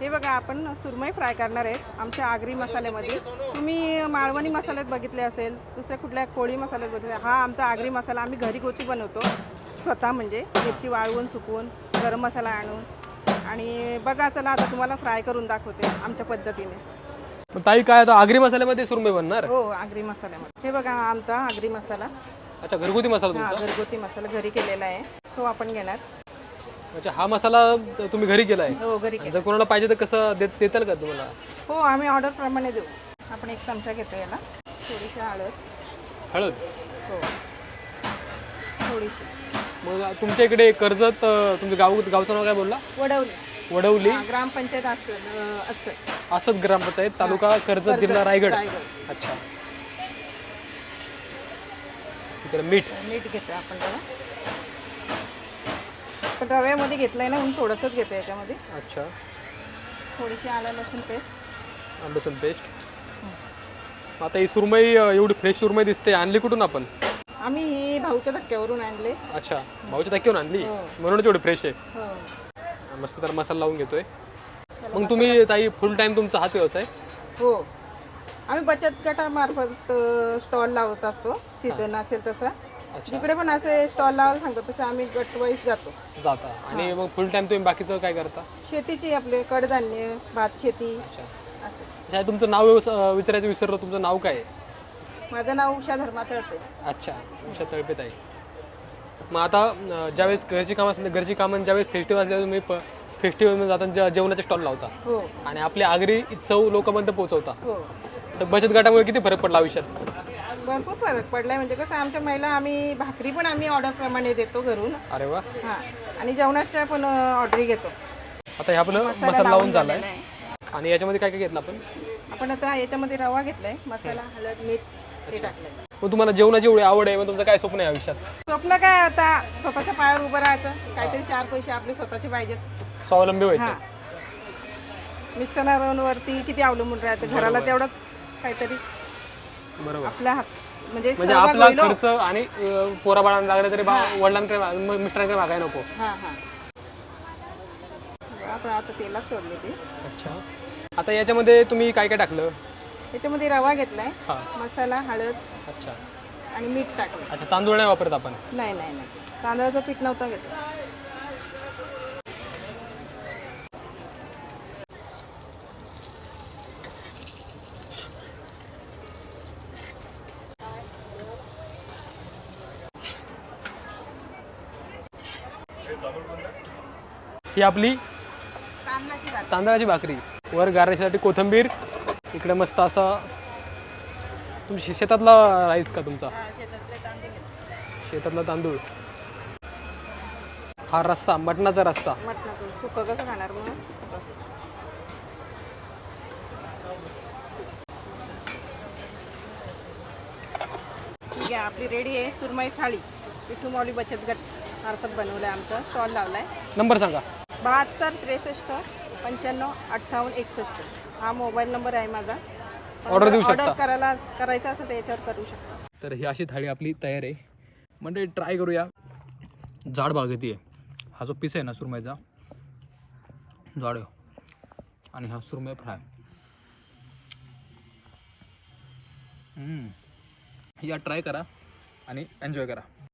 हे बघा आपण सुरमई फ्राय करणार आहेत आमच्या आगरी मसाल्यामध्ये. तुम्ही माळवणी मसाल्यात बघितले असेल दुसऱ्या कुठल्या कोळी मसाल्यात बघितले हा आमचा आगरी मसाला आम्ही घरी गोती बनवतो. स्वतः म्हणजे मिरची वाळवून सुकवून गरम मसाला आणून. आणि बघा चला आता तुम्हाला फ्राय करून दाखवते आमच्या पद्धतीने. ताई काय आता आगरी मसाल्यामध्ये सुरमई बनणार? हो आगरी मसाल्यामध्ये. हे बघा हा आमचा आगरी मसाला. अच्छा घरगुती मसाला हा तुमचा? घरगुती मसाला घरी केलेला आहे. तो आपण घेणार. अच्छा हा मसाला तुम्ही घरी केलाय? हो घरी केला जर कोणाला पाहिजे तर कसं देत देताल का तुम्हाला? हो आम्ही ऑर्डरप्रमाणे देऊ. आपण एक चमचा घेतो याला. थोडीशी हळद. हळद? हो. थोडीशी. मग तुमच्या इकडे कर्जत अं, तुमचं गाव गावचं नाव काय बोलला? वडवली. वडवली. हा, ग्रामपंचायत असं असं. असत ग्रामपंचायत तालुका कर्जत जिल्हा रायगड. रायगड. अच्छा. इकडे मीठ. मीठ घेतो आपण त्याला. पण रव्यामध्ये घेतलंय ना म्हणून थोडंसंच घेतो याच्यामध्ये. अच्छा. थोडीशी आलं लसूण पेस्ट आंबे लसूण पेस्ट आता ही सुरमई अं, एवढी फ्रेश सुरमई दिसते. आणली कुठून आपण? आम्ही ही भाऊच्या धक्क्यावरून आणले. अच्छा. भाऊच्या टाकीवरून आणली? हो. म्हणूनच एवढी फ्रेश आहे. हो. मस्त तर मसाला लावून घेतोय. मग तुम्ही ताई फुल टाइम तुमचा हाच व्यवसाय? हो. आम्ही बचत गटामार्फत स्टॉल लावत असतो. सीझन असेल तसा. जिकडे पण असे स्टॉल लावायला सांगतो तसे आम्ही गट वाईज जातो. जाता. आणि मग फुल टाइम तुम्ही बाकीचं काय करता? शेतीची आपले कडधान्य भात शेती अच्छा. असं. अच्छा तुमचं नाव व्यवस- विचारायचं विसरलं तुमचं नाव काय आहे? माझं नाव उषा धर्मा तळते अच्छा उषा तळपेत आहे मग आता अं, ज्यावेळेस घरची कामं असतील घरची कामं ज्यावेळेस फेस्टिवल असल्यावर तुम्ही फेस्टिवलमध्ये जाताना जे- जेवणाचे स्टॉल लावता. हो. आणि आपली आगरी चव लोकांपर्यंत पोहोचवता. हो. तर बचत गटामुळे किती फरक पडला आयुष्यात? भरपूर फरक पडलाय. म्हणजे कसं आमच्या महिला आम्ही भाकरी पण आम्ही ऑर्डर प्रमाणे देतो घरून. अरे वा. हां. आणि जेवणाच्या पण ऑर्डरी घेतो. आता हे आपलं मसाला लावून झालाय. झालेला आहे. आणि याच्यामध्ये काय काय घेतलं आपण? आपण आता याच्यामध्ये रवा घेतलाय. मसाला हळद मीठ हे टाकलंय. मग तुम्हाला जेवणाची एवढी आवड आहे मग तुमचं काय स्वप्न आहे आयुष्यात? स्वप्न काय आता? स्वतःच्या पायावर उभं राहायचं. काहीतरी चार पैसे आपले स्वतःचे पाहिजेत. स्वावलंबी हां. व्हायचं मिस्टरांवरती किती अवलंबून राहायचं? घराला तेवढंच काहीतरी. बरोबर. हात म्हणजे म्हणजे सहभाग आपला होईल हो. खर्च आणि अं, पोराबाळांना लागलं तरी बा- वडिलांकडे मा- म- मिस्टरांकडे मागाय नको. हां हां. आपण आता तेलात सोडले ते. अच्छा. आता याच्यामध्ये तुम्ही काय काय टाकलं? त्याच्यामध्ये रवा घेतलाय हां. मसाला हळद अच्छा. आणि मीठ टाकलं अच्छा तांदूळ नाही वापरत आपण? नाही नाही नाही. तांदळाचं पीठ नव्हतं घेतलं. ही आपली तांदळाची भाकरी. वर गारण्यासाठी कोथिंबीर. इकडे मस्त असा तुमच्या शेतातला राईस का तुमचा? शेतातले तांदूळ हा रस्सा मटणाचा रस्सा. आपली रेडी आहे सुरमई थाळी. पिठू माऊली बचत गट. मार्फत बनवलं आहे आमचं. स्टॉल लावला आहे नंबर सांगा. बहात्तर त्रेसष्ट पंच्याण्णव अठ्ठावन्न एकसष्ट. हा मोबाईल नंबर आहे माझा. Order देऊ शकता. ऑर्डर करायला करायचं असं तर याच्यावर करू शकता. तर ही अशी थाळी आपली तयार आहे. म्हणजे ट्राय करूया. जाड भाग येते हा जो पीस आहे ना सुरमईचा जाड आहे. आणि हा सुरमई फ्राय. हम्म. या ट्राय करा आणि एन्जॉय करा.